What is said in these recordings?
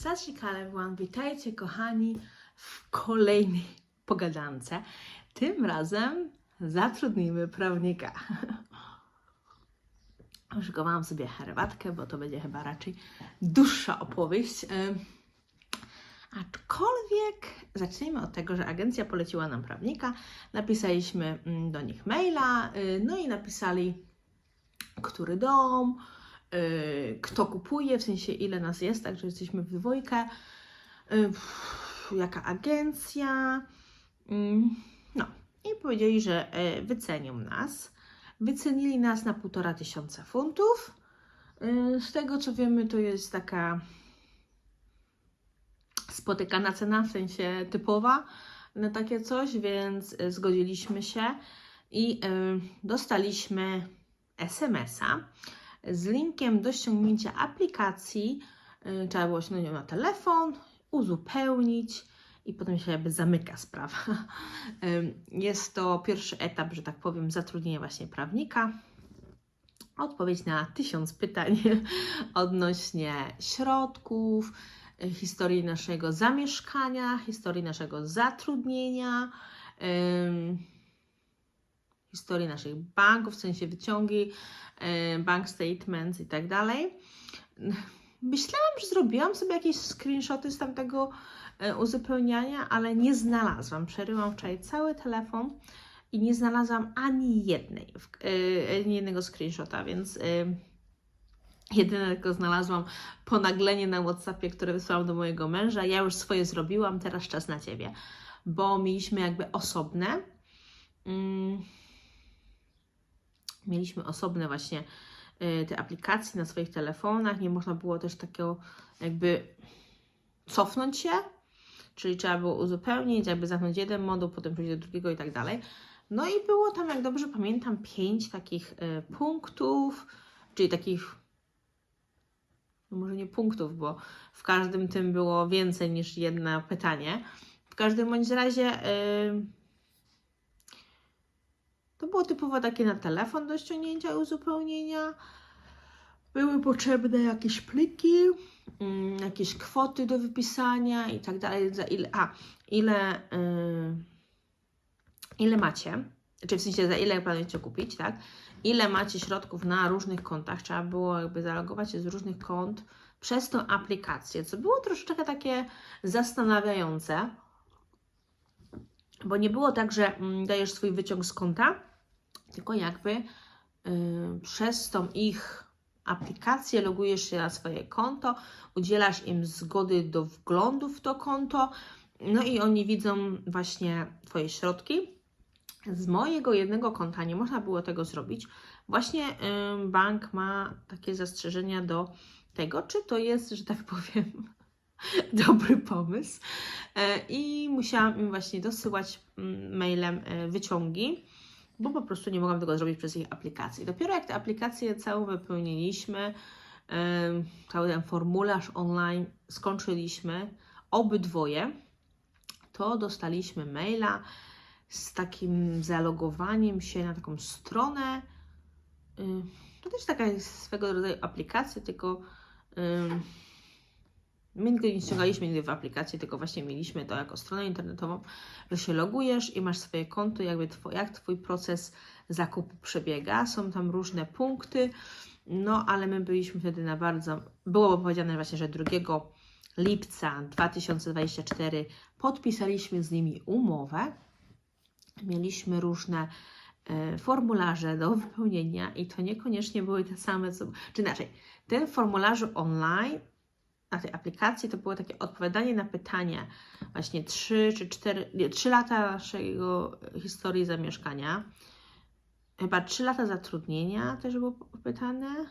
Sashikal everyone, witajcie kochani w kolejnej pogadance. Tym razem zatrudnimy prawnika. Szykowałam sobie herbatkę, bo to będzie chyba raczej dłuższa opowieść. Aczkolwiek zacznijmy od tego, że agencja poleciła nam prawnika, napisaliśmy mm, do nich maila, y, no i napisali, który dom, kto kupuje, w sensie ile nas jest, także jesteśmy w dwójkę, y, jaka agencja, mm, no i powiedzieli, że y, wycenią nas. Wycenili nas na półtora tysiąca funtów. Y, Z tego co wiemy, to jest taka spotykana cena, w sensie typowa na takie coś, więc y, zgodziliśmy się i y, dostaliśmy SMS-a z linkiem do ściągnięcia aplikacji. Y, Trzeba było ją na telefon, uzupełnić i potem się jakby zamyka sprawa. Jest to pierwszy etap, że tak powiem, zatrudnienia właśnie prawnika. Odpowiedź na tysiąc pytań odnośnie środków, y, historii naszego zamieszkania, historii naszego zatrudnienia, historii naszych banków, w sensie wyciągi, y, bank statements i tak dalej. Myślałam, że zrobiłam sobie jakieś screenshoty z tamtego y, uzupełniania, ale nie znalazłam. Przeryłam wczoraj cały telefon i nie znalazłam ani jednej, y, ani jednego screenshota, więc jedyne tylko znalazłam ponaglenie na WhatsAppie, które wysłałam do mojego męża. Ja już swoje zrobiłam, teraz czas na ciebie, bo mieliśmy jakby osobne. Mm, mieliśmy osobne właśnie y, te aplikacje na swoich telefonach. Nie można było też takiego jakby cofnąć się, czyli trzeba było uzupełnić, jakby zamknąć jeden moduł, potem przejść do drugiego i tak dalej. No i było tam, jak dobrze pamiętam, pięć takich y, punktów, czyli takich, no może nie punktów, bo w każdym tym było więcej niż jedno pytanie. W każdym bądź razie y, to było typowo takie na telefon do ściągnięcia i uzupełnienia. Były potrzebne jakieś pliki, mm, jakieś kwoty do wypisania i tak dalej. Za ile, a, ile, y, ile macie, czy w sensie za ile planujecie kupić, tak? Ile macie środków na różnych kontach. Trzeba było jakby zalogować się z różnych kont przez tą aplikację, co było troszeczkę takie zastanawiające, bo nie było tak, że mm, dajesz swój wyciąg z konta, tylko jakby y, przez tą ich aplikację logujesz się na swoje konto, udzielasz im zgody do wglądu w to konto, no i oni widzą właśnie Twoje środki. Z mojego jednego konta nie można było tego zrobić. Właśnie y, bank ma takie zastrzeżenia do tego, czy to jest, że tak powiem, dobry pomysł. E, I musiałam im właśnie dosyłać mm, mailem wyciągi, bo po prostu nie mogłam tego zrobić przez ich aplikację. Dopiero jak tę aplikację całą wypełniliśmy, cały ten formularz online skończyliśmy, obydwoje, to dostaliśmy maila z takim zalogowaniem się na taką stronę. To też taka swego rodzaju aplikacja, tylko my nigdy nie ściągaliśmy nigdy w aplikacji, tylko właśnie mieliśmy to jako stronę internetową, że się logujesz i masz swoje konto, jakby two, jak Twój proces zakupu przebiega. Są tam różne punkty, no ale my byliśmy wtedy na bardzo, było powiedziane właśnie, że 2 lipca 2024 podpisaliśmy z nimi umowę. Mieliśmy różne e, formularze do wypełnienia i to niekoniecznie były te same, co, czy inaczej, ten formularzu online na tej aplikacji to było takie odpowiadanie na pytanie właśnie 3 czy 4, nie, 3 lata naszego historii zamieszkania, chyba 3 lata zatrudnienia też było pytane.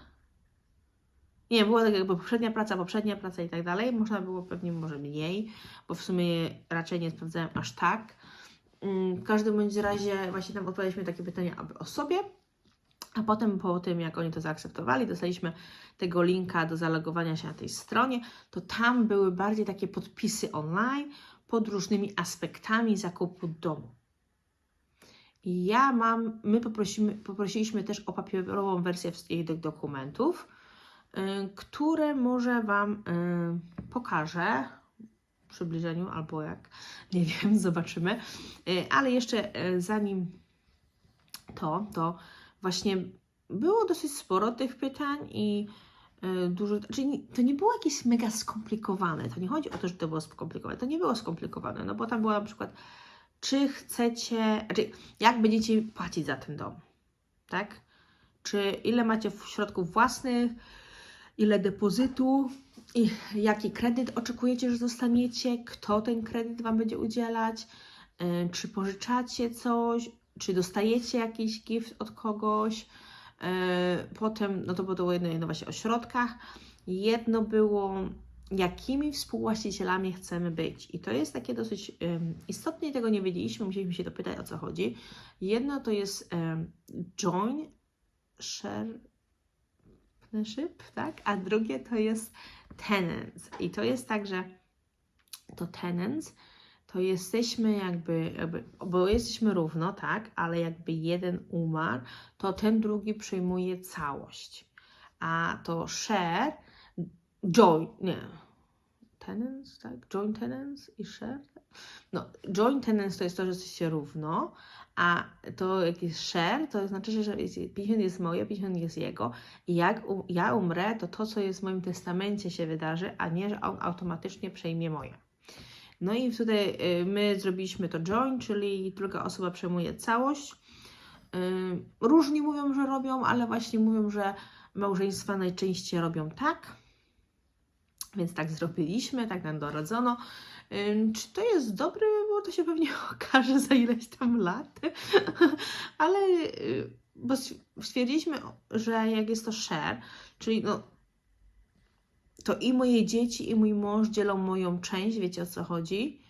Nie, było tak jakby poprzednia praca, poprzednia praca i tak dalej. Można było pewnie może mniej, bo w sumie raczej nie sprawdzałem aż tak. Mm, W każdym bądź razie właśnie tam odpowiedzieliśmy takie pytania o sobie, a potem po tym, jak oni to zaakceptowali, dostaliśmy tego linka do zalogowania się na tej stronie, to tam były bardziej takie podpisy online pod różnymi aspektami zakupu domu. I ja mam, my poprosiliśmy też o papierową wersję tych dokumentów, y, które może Wam y, pokażę w przybliżeniu, albo jak, nie wiem, zobaczymy. Y, Ale jeszcze zanim to, to właśnie było dosyć sporo tych pytań i y, dużo, czyli nie- to nie było jakieś mega skomplikowane. To nie chodzi o to, że to było skomplikowane. To nie było skomplikowane, no bo tam było na przykład, czy chcecie, znaczy, jak będziecie płacić za ten dom, tak? Czy ile macie środków własnych, ile depozytu, i jaki kredyt oczekujecie, że dostaniecie, kto ten kredyt Wam będzie udzielać, y, czy pożyczacie coś, czy dostajecie jakiś gift od kogoś. y, Potem, no to było jedno, jedno właśnie o środkach. Jedno było, jakimi współwłaścicielami chcemy być. I to jest takie dosyć ym, istotne i tego nie wiedzieliśmy, musieliśmy się dopytać o co chodzi. Jedno to jest ym, join partnership, tak? A drugie to jest tenants. I to jest tak, że to tenants to jesteśmy jakby, jakby, bo jesteśmy równo, tak? Ale jakby jeden umarł, to ten drugi przejmuje całość. A to share, join, nie, tenants, tak? Joint tenants i share? No, joint tenants to jest to, że jesteście równo, a to jak jest share, to znaczy, że jest- 50 jest moje, 50 jest jego. I jak ja umrę, to to, co jest w moim testamencie się wydarzy, a nie, że on automatycznie przejmie moje. No i tutaj y, my zrobiliśmy to joint, czyli druga osoba przejmuje całość. Y, Różni mówią, że robią, ale właśnie mówią, że małżeństwa najczęściej robią tak. Więc tak zrobiliśmy, tak nam doradzono. Ym, Czy to jest dobre, bo to się pewnie okaże za ileś tam lat. Ale y, bo stw- stwierdziliśmy, że jak jest to share, czyli no, to i moje dzieci, i mój mąż dzielą moją część, wiecie o co chodzi.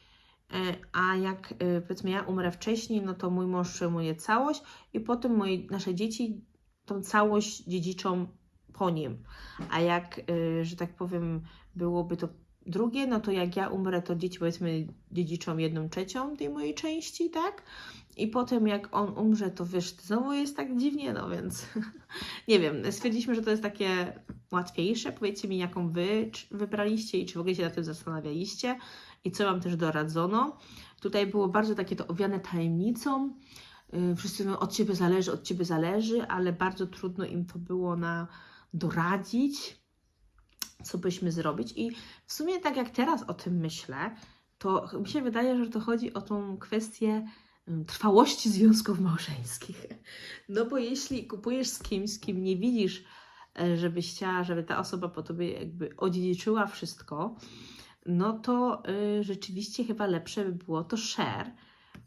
E, A jak y, powiedzmy ja umrę wcześniej, no to mój mąż przejmuje całość i potem moje, nasze dzieci tą całość dziedziczą po nim. A jak, y, że tak powiem, byłoby to drugie, no to jak ja umrę, to dzieci powiedzmy dziedziczą jedną trzecią tej mojej części, tak? I potem jak on umrze, to wiesz, znowu jest tak dziwnie, no więc nie wiem, stwierdziliśmy, że to jest takie łatwiejsze. Powiedzcie mi, jaką wy wybraliście i czy w ogóle się nad tym zastanawialiście i co Wam też doradzono. Tutaj było bardzo takie to owiane tajemnicą. Yy, Wszyscy mówią, od Ciebie zależy, od Ciebie zależy, ale bardzo trudno im to było na doradzić, co byśmy zrobić. I w sumie tak jak teraz o tym myślę, to mi się wydaje, że to chodzi o tą kwestię ym, trwałości związków małżeńskich. No bo jeśli kupujesz z kimś, z kim nie widzisz, e, żebyś chciała, żeby ta osoba po tobie jakby odziedziczyła wszystko, no to y, rzeczywiście chyba lepsze by było to share,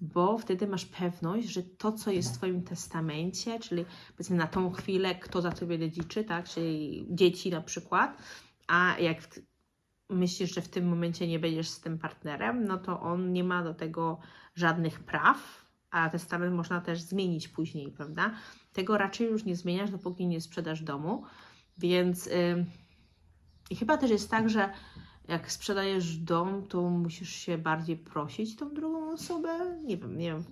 bo wtedy masz pewność, że to, co jest w Twoim testamencie, czyli powiedzmy na tą chwilę, kto za Tobie dziedziczy, tak, czyli dzieci na przykład, a jak w, myślisz, że w tym momencie nie będziesz z tym partnerem, no to on nie ma do tego żadnych praw, a testament można też zmienić później, prawda? Tego raczej już nie zmieniasz, dopóki nie sprzedasz domu, więc ym, i chyba też jest tak, że jak sprzedajesz dom, to musisz się bardziej prosić tą drugą osobę. Nie wiem, nie wiem.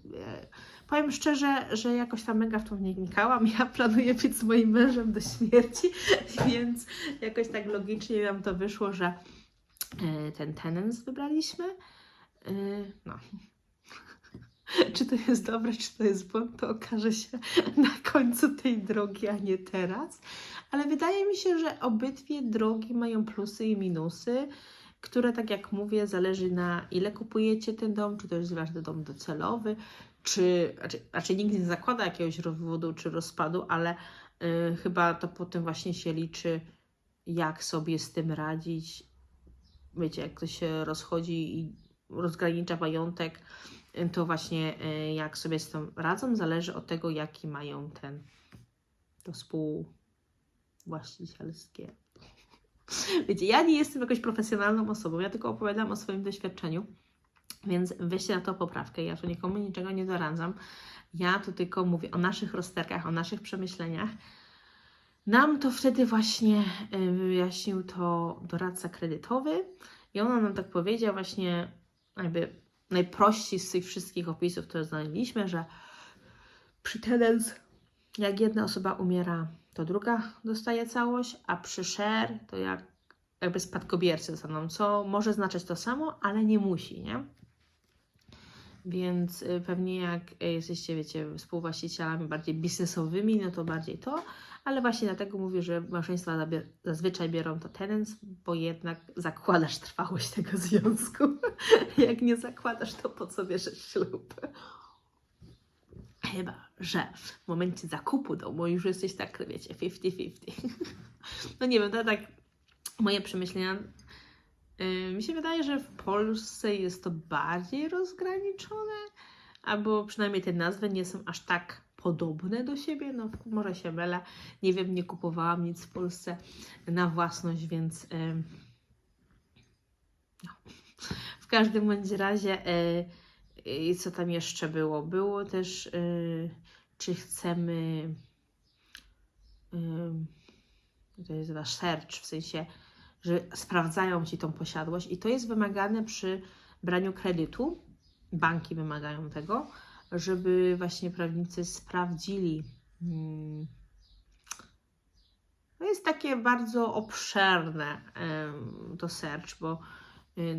Powiem szczerze, że jakoś tam mega w to nie wnikałam. Ja planuję być z moim mężem do śmierci, więc jakoś tak logicznie nam to wyszło, że e, ten tenens wybraliśmy. E, No. Czy to jest dobre, czy to jest błąd, to okaże się na końcu tej drogi, a nie teraz. Ale wydaje mi się, że obydwie drogi mają plusy i minusy, które, tak jak mówię, zależy na ile kupujecie ten dom, czy to jest wasz dom docelowy, czy raczej, raczej nikt nie zakłada jakiegoś rozwodu czy rozpadu, ale y, chyba to potem właśnie się liczy, jak sobie z tym radzić. Wiecie, jak ktoś się rozchodzi i rozgranicza majątek, y, to właśnie y, jak sobie z tym radzą, zależy od tego, jaki mają ten to współwłaścicielskie. Wiecie, ja nie jestem jakąś profesjonalną osobą, ja tylko opowiadam o swoim doświadczeniu, więc weźcie na to poprawkę. Ja tu nikomu niczego nie doradzam. Ja tu tylko mówię o naszych rozterkach, o naszych przemyśleniach. Nam to wtedy właśnie y, wyjaśnił to doradca kredytowy i on nam tak powiedział właśnie jakby najprościej z tych wszystkich opisów, które znaleźliśmy, że przy tenens, jak jedna osoba umiera to druga dostaje całość, a przy share to jak jakby spadkobiercy zostaną, co może znaczyć to samo, ale nie musi, nie? Więc y, pewnie jak y, jesteście, wiecie, współwłaścicielami bardziej biznesowymi, no to bardziej to, ale właśnie dlatego mówię, że małżeństwa zazwyczaj biorą to tenants, bo jednak zakładasz trwałość tego związku. jak nie zakładasz, to po co bierzesz ślub? Chyba, że w momencie zakupu domu już jesteś tak, wiecie, 50-50. no nie wiem, to tak moje przemyślenia. Yy, mi się wydaje, że w Polsce jest to bardziej rozgraniczone, albo przynajmniej te nazwy nie są aż tak podobne do siebie. No, może się mylę. Nie wiem, nie kupowałam nic w Polsce na własność, więc. Yy, no. W każdym bądź razie. Yy, co tam jeszcze było? Było też, czy chcemy. to jest wasz search, w sensie, że sprawdzają ci tą posiadłość i to jest wymagane przy braniu kredytu. Banki wymagają tego, żeby właśnie prawnicy sprawdzili. mm, To jest takie bardzo obszerne to search, bo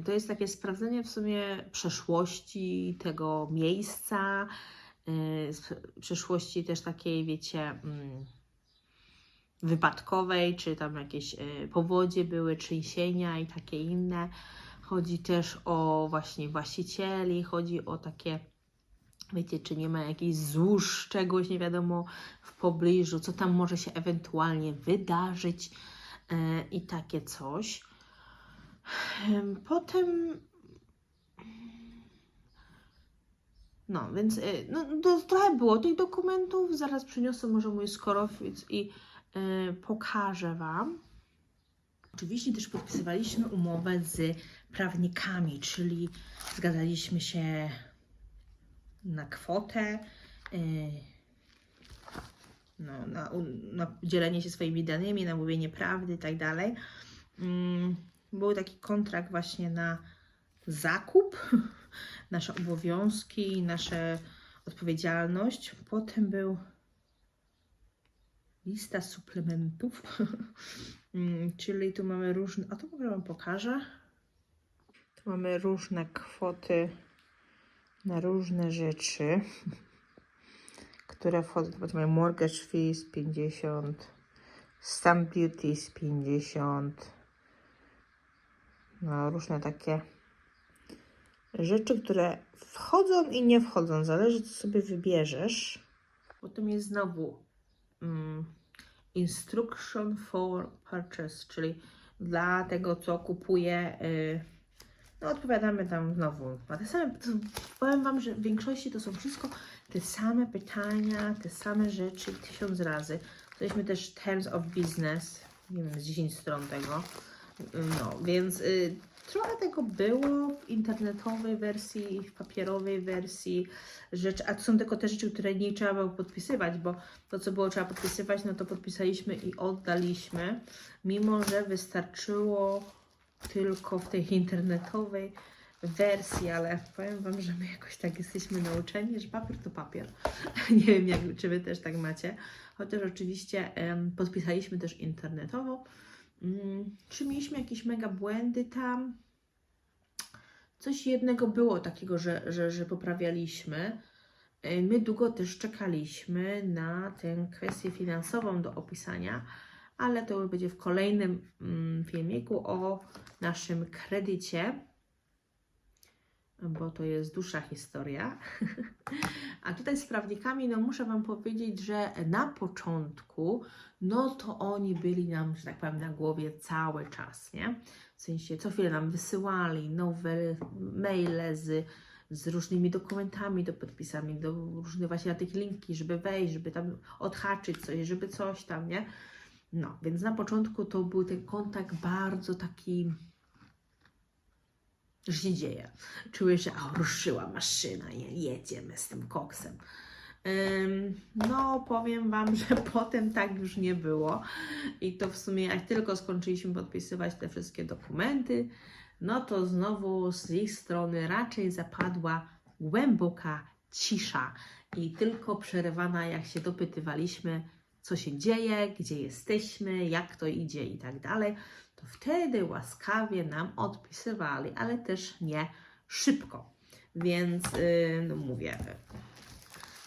to jest takie sprawdzenie w sumie przeszłości tego miejsca, s- przeszłości też takiej, wiecie, mm, wypadkowej, czy tam jakieś y, powodzie były, trzęsienia i takie inne. Chodzi też o właśnie właścicieli, chodzi o takie, wiecie, czy nie ma jakichś złóż czegoś, nie wiadomo, w pobliżu, co tam może się ewentualnie wydarzyć y, i takie coś. Em, Potem. No, więc y, no, to trochę było tych dokumentów. Zaraz przyniosę może mój skorowiec i pokażę Wam. Oczywiście też podpisywaliśmy umowę z prawnikami, czyli zgadzaliśmy się na kwotę, y, no, na, na dzielenie się swoimi danymi, na mówienie prawdy i tak dalej. Mm, Był taki kontrakt właśnie na zakup, nasze obowiązki, nasza odpowiedzialność. Potem był lista suplementów, Mm, czyli tu mamy różne, a to może Wam pokażę. Tu mamy różne kwoty na różne rzeczy, które wchodzą. Mamy mortgage fees 50, stamp duties 50, no różne takie rzeczy, które wchodzą i nie wchodzą. Zależy, co sobie wybierzesz. Potem jest znowu mm, instruction for purchase, czyli dla tego, co kupuję. y, no, odpowiadamy tam znowu na te same. Powiem Wam, że w większości to są wszystko te same pytania, te same rzeczy tysiąc razy. Dostaliśmy też Terms of Business, nie wiem, z 10 stron tego. No, więc y, trochę tego było w internetowej wersji, w papierowej wersji. Rzecz, a to są tylko te rzeczy, które nie trzeba było podpisywać, bo to, co było trzeba podpisywać, no to podpisaliśmy i oddaliśmy, mimo że wystarczyło tylko w tej internetowej wersji, ale powiem Wam, że my jakoś tak jesteśmy nauczeni, że papier to papier. nie wiem, jak, czy Wy też tak macie. Chociaż oczywiście podpisaliśmy też internetowo. Mm, czy mieliśmy jakieś mega błędy tam? Coś jednego było takiego, że, że, że poprawialiśmy. E, My długo też czekaliśmy na tę kwestię finansową do opisania, ale to już będzie w kolejnym mm, filmiku o naszym kredycie, bo to jest dłuższa historia. A tutaj z prawnikami, no muszę Wam powiedzieć, że na początku, no to oni byli nam, że tak powiem, na głowie cały czas, nie? W sensie co chwilę nam wysyłali nowe maile z, z różnymi dokumentami do podpisami, do różnych właśnie na tych linki, żeby wejść, żeby tam odhaczyć coś, żeby coś tam, nie? No, więc na początku to był ten kontakt bardzo taki, że się dzieje. Czuję, że o, ruszyła maszyna, je- jedziemy z tym koksem. No, powiem Wam, że potem tak już nie było. I to w sumie, jak tylko skończyliśmy podpisywać te wszystkie dokumenty, no to znowu z ich strony raczej zapadła głęboka cisza. I tylko przerywana, jak się dopytywaliśmy, co się dzieje, gdzie jesteśmy, jak to idzie i tak dalej, to wtedy łaskawie nam odpisywali, ale też nie szybko. Więc yy, no mówię,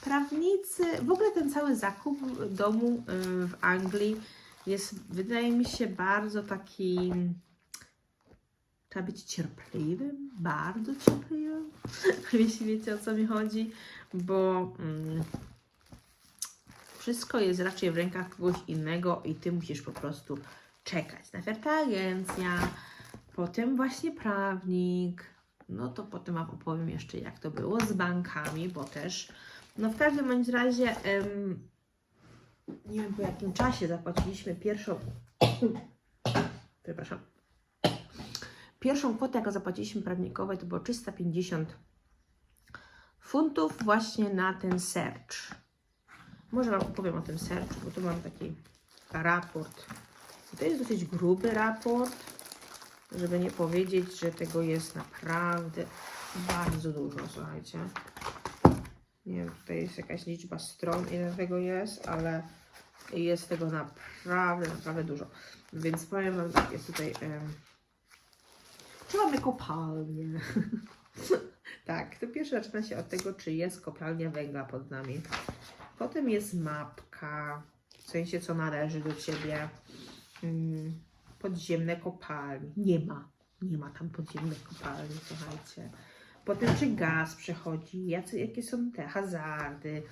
prawnicy, w ogóle ten cały zakup domu yy, w Anglii jest, wydaje mi się, bardzo taki. Trzeba być cierpliwym, bardzo cierpliwym, jeśli wiecie o co mi chodzi, bo mm, wszystko jest raczej w rękach kogoś innego i ty musisz po prostu czekać. Najpierw ta agencja, potem właśnie prawnik. No to potem Wam opowiem jeszcze, jak to było z bankami, bo też, no w każdym bądź razie, nie wiem po jakim czasie zapłaciliśmy pierwszą, przepraszam, pierwszą kwotę, jaką zapłaciliśmy prawnikowej, to było 350 funtów właśnie na ten search. Może Wam opowiem o tym search, bo tu mam taki raport. To jest dosyć gruby raport, żeby nie powiedzieć, że tego jest naprawdę bardzo dużo, słuchajcie. Nie wiem, tutaj jest jakaś liczba stron, ile tego jest, ale jest tego naprawdę, naprawdę dużo. Więc powiem Wam tak, jest tutaj... em, czy mamy kopalnię? tak, to pierwsze zaczyna się od tego, czy jest kopalnia węgla pod nami. Potem jest mapka, w sensie co należy do Ciebie. Podziemne kopalnie. Nie ma. Nie ma tam podziemnych kopalni, słuchajcie. Potem czy gaz przechodzi, jacy, jakie są te hazardy,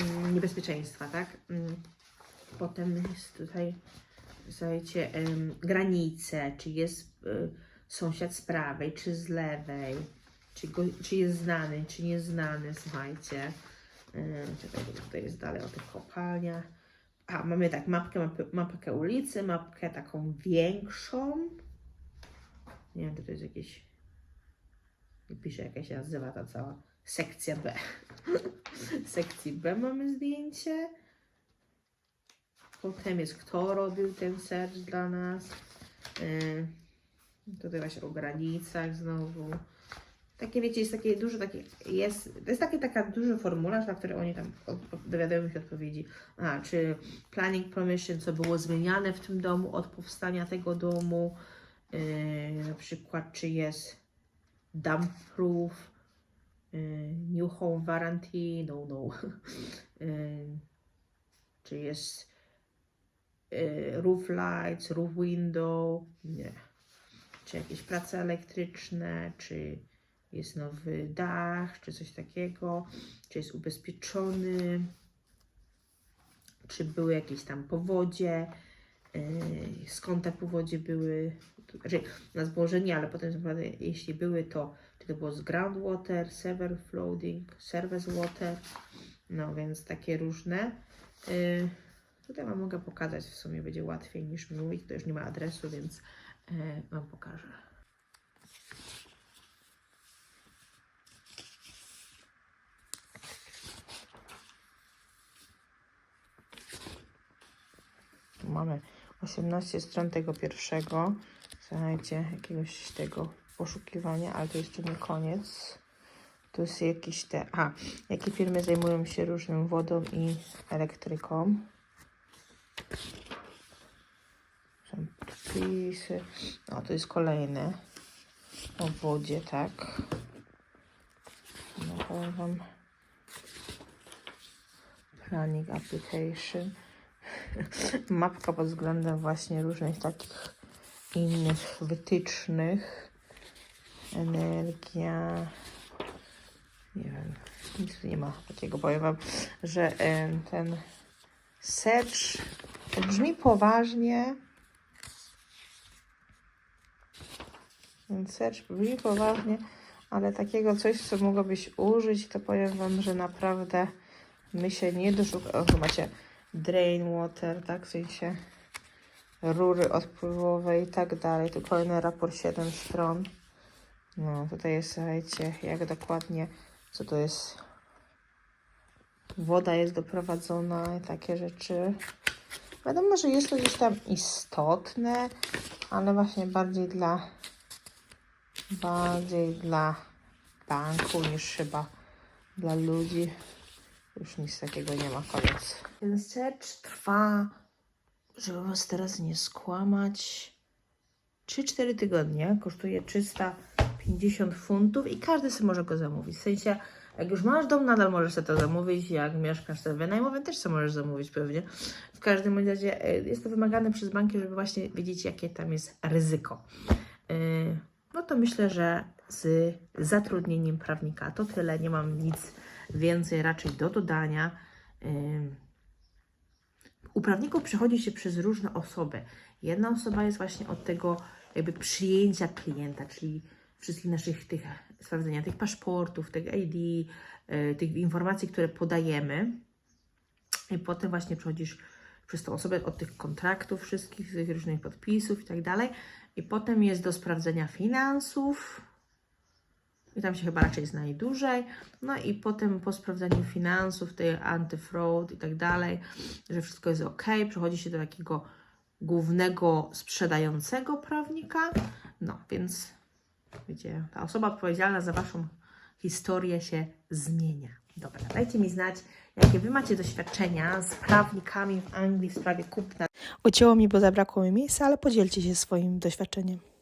mm, niebezpieczeństwa, tak? Mm, Potem jest tutaj, słuchajcie, granice, czy jest y, sąsiad z prawej, czy z lewej, czy, go, czy jest znany, czy nieznany, słuchajcie. Czekaj, tutaj jest dalej o tych kopalniach. A, mamy tak, mapkę, mapkę ulicy, mapkę taką większą. Nie wiem, czy to jest jakieś... Pisze, jaka się nazywa ta cała sekcja B. Sekcji B mamy zdjęcie. Potem jest, kto robił ten search dla nas. Yy, tutaj właśnie o granicach znowu. Takie wiecie, jest takie dużo takie, jest, to jest taki taka duży formularz, na który oni tam od- dowiadują się odpowiedzi. A, czy planning permission, co było zmieniane w tym domu od powstania tego domu, yy, na przykład czy jest dump proof, yy, new home warranty, no, no. Yy, czy jest yy, roof lights, roof window, nie. Czy jakieś prace elektryczne, czy jest nowy dach, czy coś takiego, czy jest ubezpieczony, czy były jakieś tam powodzie, yy, skąd te powodzie były, znaczy nas było, ale potem naprawdę, jeśli były, to czy to było z groundwater, sewer flooding, surface water, no więc takie różne. Yy, tutaj Wam mogę pokazać, w sumie będzie łatwiej niż mówić, to już nie ma adresu, więc yy, Wam pokażę. Mamy 18 stron tego pierwszego. Słuchajcie, jakiegoś tego poszukiwania, ale to jeszcze nie koniec. Tu jest jakiś te. A, jakie firmy zajmują się różną wodą i elektryką. Są podpisy. No, to jest kolejne. O wodzie, tak. No, powiem wam. Planning application mapka pod względem właśnie różnych takich innych wytycznych. Energia. Nie wiem, nic tu nie ma takiego. Powiem Wam, że em, ten search brzmi poważnie. Ten search brzmi poważnie, ale takiego coś, co mogłabyś użyć, to powiem Wam, że naprawdę my się nie doszukamy. Macie drain water, tak, w sensie rury odpływowe i tak dalej. Tu kolejny raport 7 stron. No, tutaj jest, słuchajcie, jak dokładnie, co to jest. Woda jest doprowadzona i takie rzeczy. Wiadomo, że jest to gdzieś tam istotne, ale właśnie bardziej dla bardziej dla banku niż chyba dla ludzi. Już nic takiego nie ma, koniec. Ten search trwa, żeby was teraz nie skłamać, 3-4 tygodnie. Kosztuje 350 funtów i każdy sobie może go zamówić. W sensie, jak już masz dom, nadal możesz sobie to zamówić. Jak mieszkasz sobie wynajmowym, też sobie możesz zamówić pewnie. W każdym razie e, jest to wymagane przez banki, żeby właśnie wiedzieć, jakie tam jest ryzyko. E, No to myślę, że z zatrudnieniem prawnika to tyle. Nie mam nic więcej raczej do dodania. U prawników przechodzi się przez różne osoby. Jedna osoba jest właśnie od tego jakby przyjęcia klienta, czyli wszystkich naszych tych sprawdzenia tych paszportów, tych ID, y, tych informacji, które podajemy. I potem właśnie przechodzisz przez tą osobę od tych kontraktów wszystkich, tych różnych podpisów i tak dalej. I potem jest do sprawdzenia finansów. I tam się chyba raczej zna. No i potem po sprawdzeniu finansów, tej antyfraud i tak dalej, że wszystko jest ok, przechodzi się do takiego głównego sprzedającego prawnika. No, więc wiecie, ta osoba odpowiedzialna za Waszą historię się zmienia. Dobra, dajcie mi znać, jakie Wy macie doświadczenia z prawnikami w Anglii w sprawie kupna. Ucięło mi, bo zabrakło mi miejsca, ale podzielcie się swoim doświadczeniem.